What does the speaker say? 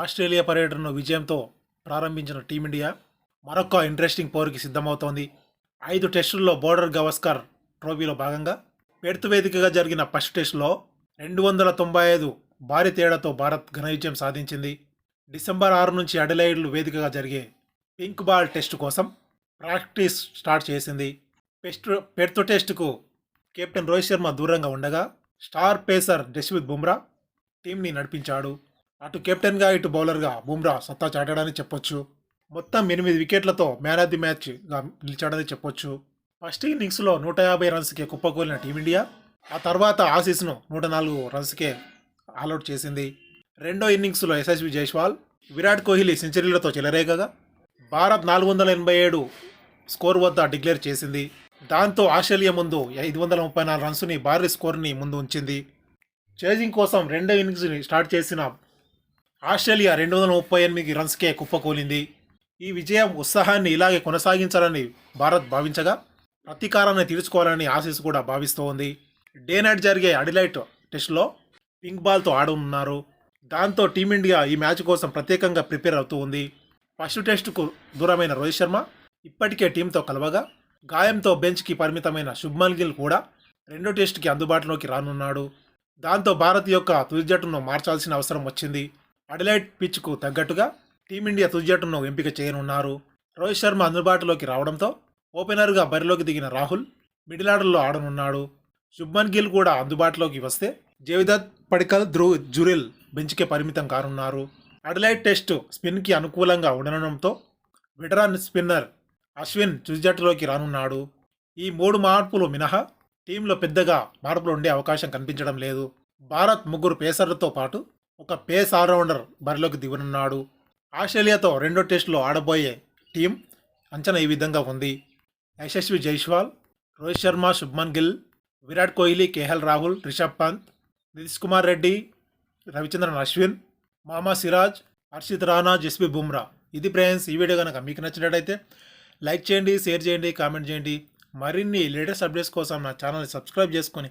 Australia పర్యటనను విజయంతో ప్రారంభించిన టీమిండియా మరొక ఇంట్రెస్టింగ్ పోరుకి సిద్ధమవుతోంది. ఐదు టెస్టుల్లో బోర్డర్ గవస్కర్ ట్రోఫీలో భాగంగా పెర్త్ వేదికగా జరిగిన ఫస్ట్ టెస్టులో రెండు వందల తొంభై ఐదు భారీ తేడాతో భారత్ ఘన విజయం సాధించింది. డిసెంబర్ ఆరు నుంచి అడిలైడ్లు వేదికగా జరిగే పింక్ బాల్ టెస్టు కోసం ప్రాక్టీస్ స్టార్ట్ చేసింది. పెస్ట్ పెర్త్ టెస్టుకు కెప్టెన్ రోహిత్ శర్మ దూరంగా ఉండగా స్టార్ పేసర్ జస్విత్ బుమ్రా టీంని నడిపించాడు. అటు కెప్టెన్గా ఇటు బౌలర్గా బుమ్రా సత్తా చాటాడని చెప్పొచ్చు. మొత్తం ఎనిమిది వికెట్లతో మ్యాన్ ఆఫ్ ది మ్యాచ్గా నిలిచాడని చెప్పొచ్చు. ఫస్ట్ ఇన్నింగ్స్లో నూట యాభై రన్స్కే కుప్పకూలిన టీమిండియా ఆ తర్వాత ఆసీస్ను నూట నాలుగు రన్స్కే ఆల్అౌట్ చేసింది. రెండో ఇన్నింగ్స్లో ఎస్ఎస్వి జైస్వాల్ విరాట్ కోహ్లీ సెంచరీలతో చెలరేగగా భారత్ నాలుగు వందల ఎనభై ఏడు స్కోర్ వద్ద డిక్లేర్ చేసింది. దాంతో ఆస్ట్రేలియా ముందు ఐదు వందల ముప్పై నాలుగు రన్స్ని భారీ స్కోర్ని ముందు ఉంచింది. చేజింగ్ కోసం రెండో ఇన్నింగ్స్ని స్టార్ట్ చేసిన ఆస్ట్రేలియా రెండు వందల ముప్పై ఎనిమిది రన్స్కే కుప్పకూలింది. ఈ విజయం ఉత్సాహాన్ని ఇలాగే కొనసాగించాలని భారత్ భావించగా ప్రతీకారాన్ని తీర్చుకోవాలని ఆశీస్ కూడా భావిస్తోంది. డే నైట్ జరిగే అడిలైట్ టెస్ట్లో పింక్ బాల్తో ఆడనున్నారు. దాంతో టీమిండియా ఈ మ్యాచ్ కోసం ప్రత్యేకంగా ప్రిపేర్ అవుతూ ఉంది ఫస్ట్ టెస్టుకు దూరమైన రోహిత్ శర్మ ఇప్పటికే టీంతో కలవగా గాయంతో బెంచ్కి పరిమితమైన శుభ్మన్ గిల్ కూడా రెండో టెస్టుకి అందుబాటులోకి రానున్నాడు. దాంతో భారత్ యొక్క తుది జట్టును మార్చాల్సిన అవసరం వచ్చింది. అడిలైట్ పిచ్కు తగ్గట్టుగా టీమిండియా తుది జట్టును ఎంపిక చేయనున్నారు. రోహిత్ శర్మ అందుబాటులోకి రావడంతో ఓపెనర్గా బరిలోకి దిగిన రాహుల్ మిడిల్ ఆర్డర్లో ఆడనున్నాడు. శుభ్మన్ గిల్ కూడా అందుబాటులోకి వస్తే జేవిదత్ పడికల్ ధ్రువ్ జురిల్ బెంచ్కే పరిమితం కానున్నారు. అడిలైట్ టెస్ట్ స్పిన్కి అనుకూలంగా ఉండడంతో వెటరాన్ స్పిన్నర్ అశ్విన్ తుది జట్టులోకి రానున్నాడు. ఈ మూడు మార్పులు మినహా టీంలో పెద్దగా మార్పులు ఉండే అవకాశం కనిపించడం లేదు. భారత్ ముగ్గురు పేసర్లతో పాటు ఒక పేస్ ఆల్రౌండర్ బరిలోకి దిగనున్నాడు. ఆస్ట్రేలియాతో రెండో టెస్టులో ఆడబోయే టీం అంచనా ఈ విధంగా ఉంది. యశస్వి జైస్వాల్ రోహిత్ శర్మ శుభ్మన్ గిల్ విరాట్ కోహ్లీ కేఎల్ రాహుల్ రిషబ్ పంత్ నితీష్ కుమార్ రెడ్డి రవిచంద్రన్ అశ్విన్ మామా సిరాజ్ హర్షిత్ రాణా జస్బీ బుమ్రా. ఇది ఫ్రెండ్స్ ఈ వీడియో కనుక మీకు నచ్చినట్టయితే లైక్ చేయండి షేర్ చేయండి కామెంట్ చేయండి. మరిన్ని లేటెస్ట్ అప్డేట్స్ కోసం నా ఛానల్ని సబ్స్క్రైబ్ చేసుకొని